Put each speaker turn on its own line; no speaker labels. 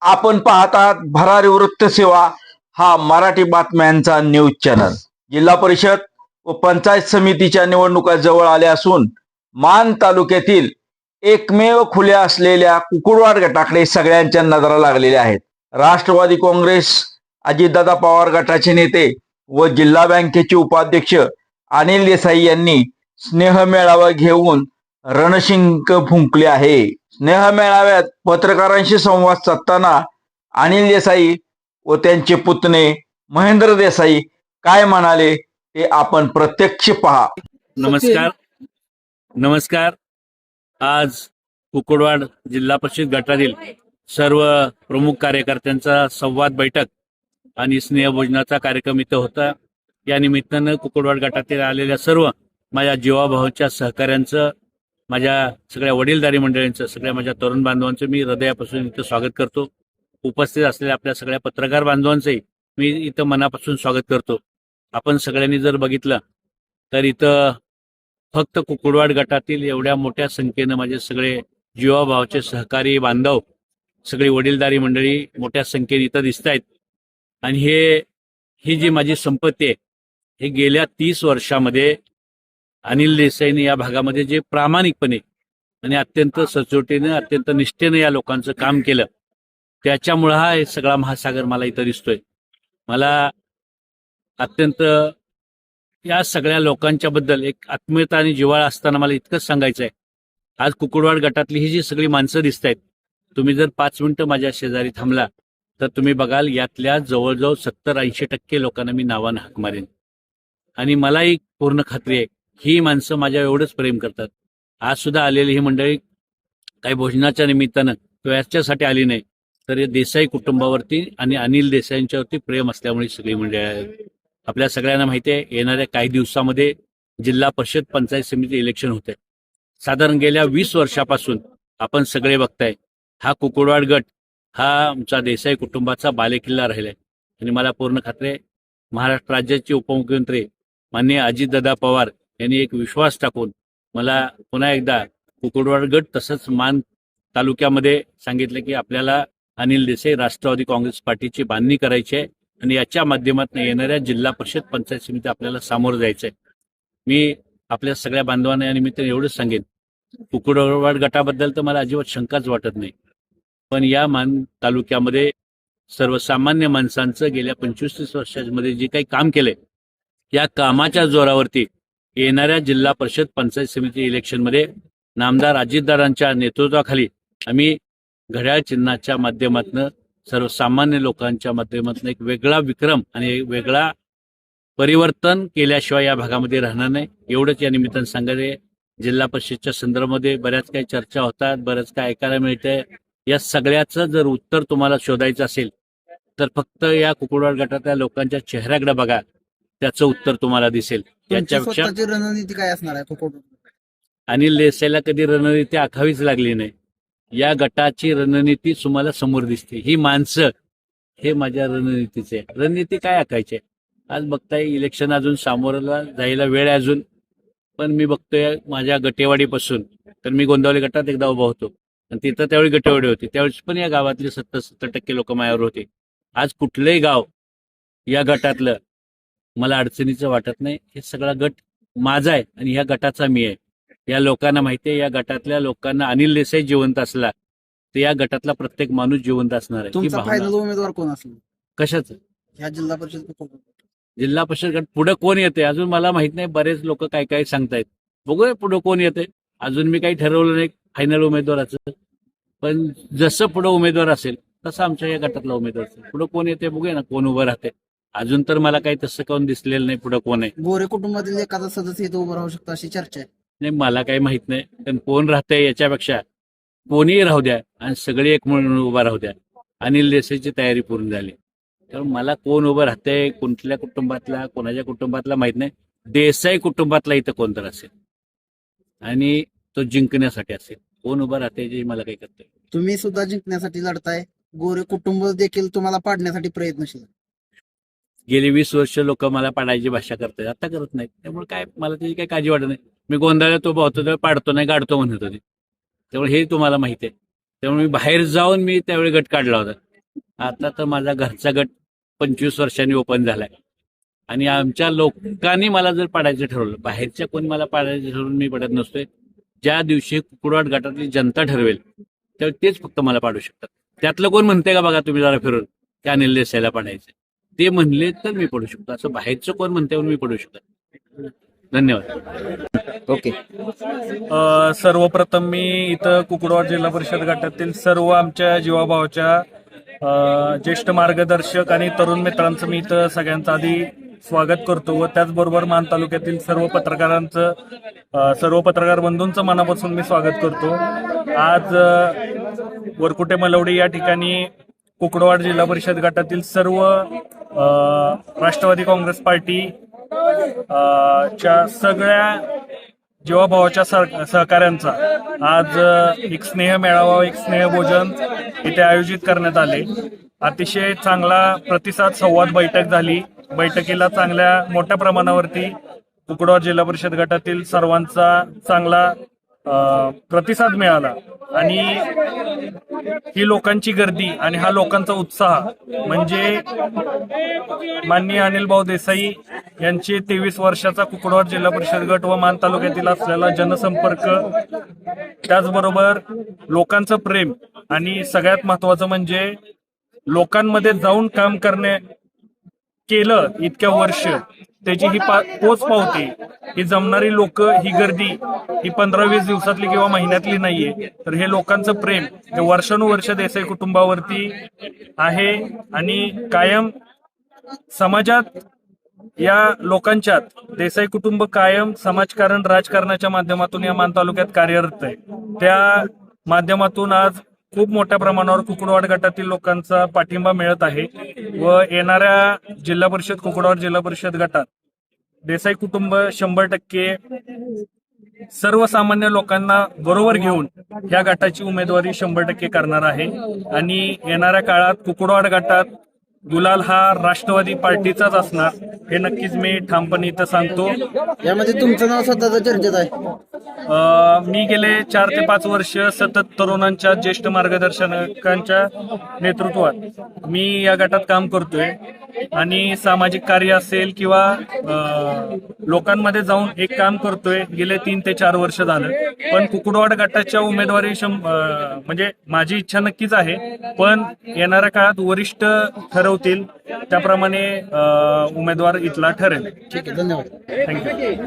आपण पाहतात भरारी वृत्त सेवा हा मराठी बातम्यांचा न्यूज चॅनल. जिल्हा परिषद व पंचायत समितीच्या निवडणुका जवळ आल्या असून मान तालुक्यातील एकमेव खुल्या असलेल्या कुकुडवाड गटाकडे सगळ्यांच्या नजरा लागलेल्या आहेत. राष्ट्रवादी काँग्रेस अजितदादा पवार गटाचे नेते व जिल्हा बँकेचे उपाध्यक्ष अनिल देसाई यांनी स्नेह मेळावा घेऊन रणशिंक फुंकले आहे. स्नेह मेळाव्यात पत्रकारांशी संवाद साधताना अनिल देसाई व त्यांचे पुतणे महेंद्र देसाई काय म्हणाले ते आपण प्रत्यक्ष पहा.
नमस्कार. नमस्कार. आज कुकुडवाड जिल्हा परिषद गटातील सर्व प्रमुख कार्यकर्त्यांचा संवाद बैठक आणि स्नेहभोजनाचा कार्यक्रम इथं होता. या निमित्तानं कुकुडवाड गटातील आलेल्या सर्व माझ्या जीवाभावाच्या सहकाऱ्यांचं माझ्या सगळ्या वडीलधारी मंडळींचं सगळ्या माझ्या तरुण बांधवांचं मी हृदयापासून इथं स्वागत करतो. उपस्थित असलेल्या आपल्या सगळ्या पत्रकार बांधवांचंही मी इथं मनापासून स्वागत करतो. आपण सगळ्यांनी जर बघितलं तर इथं फक्त कुकुडवाड गटातील एवढ्या मोठ्या संख्येनं माझे सगळे जीवाभावाचे सहकारी बांधव सगळी वडीलधारी मंडळी मोठ्या संख्येने इथं दिसत आहेत आणि हे ही जी माझी संपत्ती आहे हे गेल्या तीस वर्षामध्ये अनिल देसाईने या भागामध्ये जे प्रामाणिकपणे आणि अत्यंत सचोटीने अत्यंत निष्ठेने या लोकांचं काम केलं त्याच्यामुळं हा सगळा महासागर मला इथं दिसतोय. मला अत्यंत या सगळ्या लोकांच्या बद्दल एक आत्मीयता आणि जिवाळा असताना मला इतकंच सांगायचं आहे आज कुकुडवाड गटातली ही जी सगळी माणसं दिसत आहेत तुम्ही जर पाच मिनिटं माझ्या शेजारी थांबला तर तुम्ही बघाल यातल्या जवळजवळ सत्तर ऐंशी टक्के लोकांना मी नावानं हाक मारेन. आणि मलाही पूर्ण खात्री आहे ही माणसं माझ्या एवढंच प्रेम करतात. आज सुद्धा आलेली ही मंडळी काही भोजनाच्या निमित्तानं किंवा याच्यासाठी आली नाही तर हे देसाई कुटुंबावरती आणि अनिल देसाईंच्यावरती प्रेम असल्यामुळे सगळी मंडळी आहेत. आपल्या सगळ्यांना माहिती आहे येणाऱ्या काही दिवसामध्ये जिल्हा परिषद पंचायत समिती इलेक्शन होते. साधारण गेल्या वीस वर्षापासून आपण सगळे बघताय हा कुकुडवाड गट हा आमचा देसाई कुटुंबाचा बालेकिल्ला राहिलाय. आणि मला पूर्ण खात्री आहे महाराष्ट्र राज्याचे उपमुख्यमंत्री माननीय अजितदादा पवार यांनी एक विश्वास टाकून मला पुन्हा एकदा कुकुडवाड गट तसंच मान तालुक्यामध्ये सांगितलं की आपल्याला अनिल देसाई राष्ट्रवादी काँग्रेस पार्टीची बांधणी करायची आहे आणि याच्या माध्यमातून येणाऱ्या जिल्हा परिषद पंचायत समिती आपल्याला सामोरं जायचंय. मी आपल्या सगळ्या बांधवांना या निमित्ताने एवढंच सांगेन. कुकुडवाड गटाबद्दल तर मला अजिबात शंकाच वाटत नाही. पण या मान तालुक्यामध्ये सर्वसामान्य माणसांचं गेल्या पंचवीस तीस वर्षांमध्ये जे काही काम केलंय या कामाच्या जोरावरती येणाऱ्या जिल्हा परिषद पंचायत समिती इलेक्शनमध्ये नामदार अजितदारांच्या नेतृत्वाखाली आम्ही घड्याळ चिन्हाच्या माध्यमातून सर्वसामान्य लोकांच्या माध्यमातून एक वेगळा विक्रम आणि एक वेगळा परिवर्तन केल्याशिवाय या भागामध्ये राहणार नाही. एवढंच या निमित्तानं सांगायचे जिल्हा परिषदच्या संदर्भामध्ये बऱ्याच काही चर्चा होतात बऱ्याच काय ऐकायला मिळते या सगळ्याचं जर उत्तर तुम्हाला शोधायचं असेल तर फक्त या कुकुडवाड गटातल्या लोकांच्या चेहऱ्याकडे बघा. त्याचं उत्तर तुम्हाला दिसेल. याच्यापेक्षा
स्वतःची रणनीती काय असणार आहे?
अनिल देसाईला कधी रणनीती आखावीच लागली नाही. या गटाची रणनीती तुम्हाला समोर दिसते. ही माणसं हे माझ्या रणनीतीचे. रणनीती काय आखायचे आज बघताय इलेक्शन अजून सामोरला जायला वेळ अजून. पण मी बघतोय माझ्या गटेवाडीपासून तर मी गोंदावली गटात एकदा उभा होतो. आणि तिथं त्यावेळी गटेवाडी होती. त्यावेळेस पण या गावातले सत्तर सत्तर टक्के लोक माझ्यावर होते. आज कुठलंही गाव या गटातलं मला अडचणीचं वाटत नाही. हे सगळा गट माझा आहे आणि ह्या गटाचा मी आहे. या लोकांना माहिती आहे या गटातल्या लोकांना अनिल देसाई जिवंत असला तर या गटातला प्रत्येक माणूस जिवंत असणार आहे.
उमेदवार कोण असेल?
कशाचं?
ह्या जिल्हा परिषद
जिल्हा परिषद गट पुढे कोण येते अजून मला माहीत नाही. बरेच लोक काय काय सांगतायत. बघूया पुढे कोण येते अजून मी काही ठरवलं नाही फायनल उमेदवाराचं. पण जसं पुढे उमेदवार असेल तसं आमच्या या गटातला उमेदवार असेल. पुढे कोण येते बघूया ना कोण उभं राहते अजून तर मला काही तसं कोण दिसलेलं नाही पुढे कोण आहे.
गोरे कुटुंबातील एखादा सदस्य इथं उभं राहू शकतो अशी चर्चा आहे.
नाही मला काही माहीत नाही पण कोण राहतंय याच्यापेक्षा कोणीही राहू द्या आणि सगळे एक म्हणून उभा राहू द्या. अनिल देसाईची तयारी पूर्ण झाली. तर मला कोण उभं राहतंय कुठल्या कुटुंबातला कोणाच्या कुटुंबातला माहीत नाही. देसाई कुटुंबातला इथं कोणतर असेल. आणि तो जिंकण्यासाठी असेल. कोण उभं राहते जे मला काही करतंय
तुम्ही सुद्धा जिंकण्यासाठी लढताय. गोरे कुटुंब देखील तुम्हाला पाडण्यासाठी प्रयत्नशील. आहे.
गेली वीस वर्ष लोक मला पाडायची भाषा करतात. आता करत नाहीत. त्यामुळे काय मला त्याची काही काळजी वाटत नाही. मी गोंधळात उभा होतो तेव्हा पाडतो नाही गाडतो म्हणत होते. त्यामुळे हे तुम्हाला माहिती आहे. त्यामुळे मी बाहेर जाऊन मी त्यावेळी गट काढला होता. आता तर माझा घरचा गट पंचवीस वर्षांनी ओपन झालाय. आणि आमच्या लोकांनी मला जर पाडायचं ठरवलं बाहेरच्या कोणी मला पाडायचं ठरवून मी पडत नसतोय. ज्या दिवशी कुकुडवाड गटातली जनता ठरवेल त्यावेळी तेच फक्त मला पाडू शकतात. त्यातलं कोण म्हणते का बघा तुम्ही जरा फिरून? की अनिल देसाईला पाडायचं ते म्हणले तर मी पडू शकतो. असं बाहेरचं कोण म्हणते मी पडू शकतो धन्यवाद.
ओके.
अ, सर्वप्रथम मी इथं कुकुडवाड जिल्हा परिषद गटातील सर्व आमच्या जीवाभावाच्या अ, ज्येष्ठ मार्गदर्शक आणि तरुण मित्रांचं मी इथं सगळ्यांचं आधी स्वागत करतो व त्याचबरोबर मान तालुक्यातील सर्व पत्रकारांचं अ, सर्व पत्रकार बंधूंचं मनापासून मी स्वागत करतो. आज अ, वरकुटे मलवडी या ठिकाणी कुकडवाड जिल्हा परिषद गटातील सर्व राष्ट्रवादी काँग्रेस पार्टी च्या सगळ्या जीवाभावाच्या सहकाऱ्यांचा आज एक स्नेह मेळावा एक स्नेह भोजन इथे आयोजित करण्यात आले. अतिशय चांगला प्रतिसाद संवाद बैठक झाली. बैठकीला चांगल्या मोठ्या प्रमाणावरती कुकडोर जिल्हा परिषद गटातील सर्वांचा चांगला प्रतिसाद मिळाला. आणि ही लोकांची गर्दी आणि हा लोकांचा उत्साह म्हणजे माननीय अनिल भाऊ देसाई यांचे तेवीस वर्षाचा कुकडवाड जिल्हा परिषद गट व मान तालुक्यातील असलेला जनसंपर्क त्याचबरोबर लोकांचं प्रेम आणि सगळ्यात महत्वाचं म्हणजे लोकांमध्ये जाऊन काम करणे केलं इतक्या वर्ष. त्याची ही पोच पावते ही जमणारी लोक ही गर्दी ही पंधरा वीस दिवसातली किंवा महिन्यातली नाहीये. तर हे लोकांचं प्रेम हे वर्षानुवर्ष देसाई कुटुंबावरती आहे आणि कायम समाजात या लोकांच्यात देसाई कुटुंब कायम समाजकारण राजकारणाच्या माध्यमातून या मान तालुक्यात कार्यरत आहे. त्या माध्यमातून आज खूप मोठ्या प्रमाणावर कुकडवाड गटातील लोकांचा पाठिंबा मिळत आहे व येणाऱ्या जिल्हा परिषद कुकडवाड जिल्हा परिषद गटात देसाई कुटुंब शंभर टक्के सर्वसामान्य लोकांना बरोबर घेऊन या गटाची उमेदवारी शंभर टक्के करणार आहे. आणि येणाऱ्या काळात कुकडवाड गटात गुलाल हा राष्ट्रवादी पार्टीचाच असणार हे नक्कीच मी ठामपणे इथं सांगतो.
यामध्ये तुमचं नाव स्वतःच चर्चेत आहे.
मी गेले चार ते पाच वर्ष सतत तरुणांच्या ज्येष्ठ मार्गदर्शकांच्या नेतृत्वात मी या गटात काम करतोय. आणि सामाजिक कार्य असेल किंवा लोकांमध्ये जाऊन एक काम करतोय गेले तीन ते चार वर्ष झालं. पण कुकुडवाड गटाच्या उमेदवारी म्हणजे माझी इच्छा नक्कीच आहे. पण येणाऱ्या काळात वरिष्ठ ठरवतील त्याप्रमाणे उमेदवार इथला ठरेल.
ठीक आहे धन्यवाद.
थँक्यू.